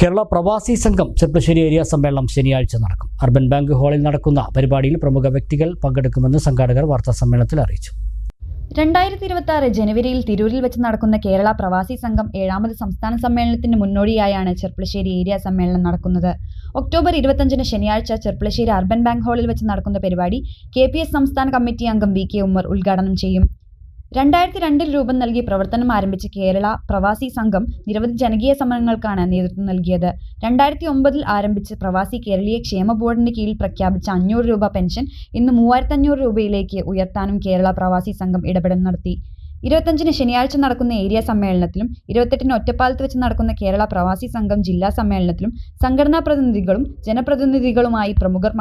കേരള പ്രവാസി സംഘം ചെർപ്പശ്ശേരി ഏരിയ സമ്മേളനം ശനിയാഴ്ച നടക്കും. അർബൻ ബാങ്ക് ഹാളിൽ നടക്കുന്ന പരിപാടിയിൽ പ്രമുഖ വ്യക്തികൾ പങ്കെടുക്കുമെന്ന് സംഘാടകർ വാർത്താ സമ്മേളനത്തിൽ അറിയിച്ചു. രണ്ടായിരത്തി ഇരുപത്തി ആറ് ജനുവരിയിൽ തിരൂരിൽ വെച്ച് നടക്കുന്ന കേരള പ്രവാസി സംഘം ഏഴാമത് സംസ്ഥാന സമ്മേളനത്തിന് മുന്നോടിയായാണ് ചെർപ്പളശ്ശേരി ഏരിയ സമ്മേളനം നടക്കുന്നത്. ഒക്ടോബർ ഇരുപത്തഞ്ചിന് ശനിയാഴ്ച ചെർപ്പളശ്ശേരി അർബൻ ബാങ്ക് ഹാളിൽ വെച്ച് നടക്കുന്ന പരിപാടി കെ സംസ്ഥാന കമ്മിറ്റി അംഗം വി കെ ഉമ്മർ ഉദ്ഘാടനം ചെയ്യും. രണ്ടായിരത്തി രണ്ടിൽ രൂപം നൽകി പ്രവർത്തനം ആരംഭിച്ച കേരള പ്രവാസി സംഘം നിരവധി ജനകീയ സമരങ്ങൾക്കാണ് നേതൃത്വം നൽകിയത്. രണ്ടായിരത്തി ഒമ്പതിൽ ആരംഭിച്ച പ്രവാസി കേരളീയ ക്ഷേമ ബോർഡിന്റെ കീഴിൽ പ്രഖ്യാപിച്ച അഞ്ഞൂറ് രൂപ പെൻഷൻ ഇന്ന് മൂവായിരത്തി അഞ്ഞൂറ് രൂപയിലേക്ക് ഉയർത്താനും കേരള പ്രവാസി സംഘം ഇടപെടൽ നടത്തി. ഇരുപത്തഞ്ചിന് ശനിയാഴ്ച നടക്കുന്ന ഏരിയ സമ്മേളനത്തിലും ഇരുപത്തെട്ടിന് ഒറ്റപ്പാലത്ത് വെച്ച് നടക്കുന്ന കേരള പ്രവാസി സംഘം ജില്ലാ സമ്മേളനത്തിലും സംഘടനാ പ്രതിനിധികളും ജനപ്രതിനിധികളുമായി പ്രമുഖർ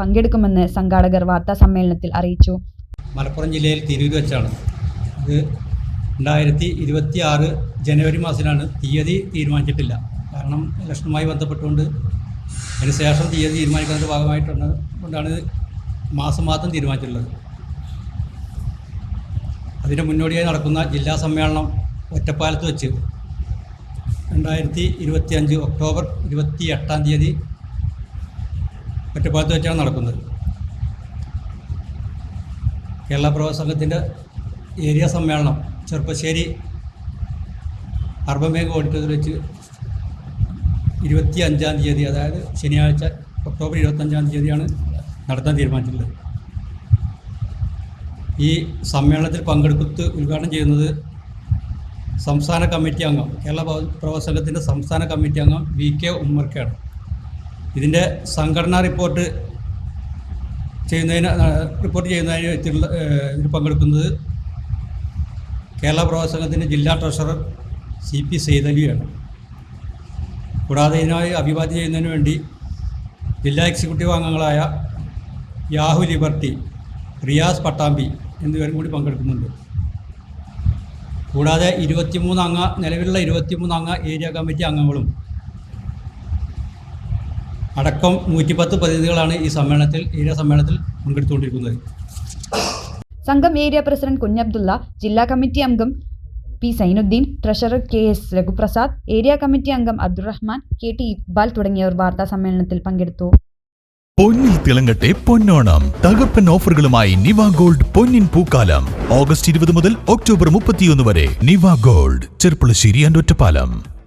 പങ്കെടുക്കുമെന്ന് സംഘാടകർ വാർത്താ സമ്മേളനത്തിൽ അറിയിച്ചു. മലപ്പുറം ജില്ലയിൽ തിരൂർ വെച്ചാണ്. ഇത് രണ്ടായിരത്തി ഇരുപത്തി ആറ് ജനുവരി മാസത്തിലാണ് തീയതി തീരുമാനിച്ചിട്ടില്ല. കാരണം ഇലക്ഷനുമായി ബന്ധപ്പെട്ടുകൊണ്ട് അതിനുശേഷം തീയതി തീരുമാനിക്കുന്നതിന്റെ ഭാഗമായിട്ടാണ് കൊണ്ടാണ് മാസം മാത്രം തീരുമാനിച്ചിട്ടുള്ളത്. അതിന് മുന്നോടിയായി നടക്കുന്ന ജില്ലാ സമ്മേളനം ഒറ്റപ്പാലത്ത് വെച്ച് രണ്ടായിരത്തി ഇരുപത്തി അഞ്ച് ഒക്ടോബർ ഇരുപത്തി എട്ടാം തീയതി ഒറ്റപ്പാലത്ത് വെച്ചാണ് നടക്കുന്നത്. കേരള പ്രവാസ സംഘത്തിന്റെ ഏരിയ സമ്മേളനം ചെറുപ്പശ്ശേരി അർബൻ ബാങ്ക് ഓഡിറ്റോറിയത്തിൽ വെച്ച് ഇരുപത്തി അഞ്ചാം തീയതി അതായത് ശനിയാഴ്ച ഒക്ടോബർ ഇരുപത്തഞ്ചാം തീയതിയാണ് നടത്താൻ തീരുമാനിച്ചിട്ടുള്ളത്. ഈ സമ്മേളനത്തിൽ പങ്കെടുത്ത് ഉദ്ഘാടനം ചെയ്യുന്നത് സംസ്ഥാന കമ്മിറ്റി അംഗം കേരള പ്രവ- സംസ്ഥാന കമ്മിറ്റി അംഗം വി കെ ഉമ്മർക്കാണ്. ഇതിന്റെ സംഘടനാ റിപ്പോർട്ട് ചെയ്യുന്നതിന് റിപ്പോർട്ട് ചെയ്യുന്നതിന് ഇതിൽ പങ്കെടുക്കുന്നത് കേരള പ്രവാസ സംഘത്തിന്റെ ജില്ലാ ട്രഷറർ സി പി സെയ്തലിയാണ്. കൂടാതെ ഇതിനായി അഭിവാദ്യം ചെയ്യുന്നതിന് വേണ്ടി ജില്ലാ എക്സിക്യൂട്ടീവ് അംഗങ്ങളായ യാഹു ലിബർട്ടി റിയാസ് പട്ടാമ്പി എന്നിവരും കൂടി പങ്കെടുക്കുന്നുണ്ട്. കൂടാതെ ഇരുപത്തിമൂന്ന് അംഗ നിലവിലുള്ള ഇരുപത്തിമൂന്ന് അംഗ ഏരിയ കമ്മിറ്റി അംഗങ്ങളും അടക്കം നൂറ്റിപ്പത്ത് പ്രതിനിധികളാണ് ഈ സമ്മേളനത്തിൽ ഏരിയ സമ്മേളനത്തിൽ പങ്കെടുത്തുകൊണ്ടിരിക്കുന്നത്. സംഘം ഏരിയ പ്രസിഡന്റ് കുഞ്ഞബ്ദുള്ള ജില്ലാ കമ്മിറ്റി അംഗം P Zainuddin treasurer K S Raghuprasad area committee അംഗം അബ്ദുറഹ്മാൻ കെ ടി ഇക്ബാൽ തുടങ്ങിയവർ വാർത്താ സമ്മേളനത്തിൽ പങ്കെടുത്തു. പൊന്നിൽ തിളങ്ങട്ടെ പൊന്നോണം. തകർപ്പൻ ഓഫറുകളുമായി നിവ ഗോൾഡ് പൊന്നിൻ പൂക്കാലം. ഓഗസ്റ്റ് ഇരുപത് മുതൽ ഒക്ടോബർ മുപ്പത്തിയൊന്ന് വരെ നിവ ഗോൾഡ്. ചെർപ്പുളശ്ശേരി ഒറ്റപ്പാലം.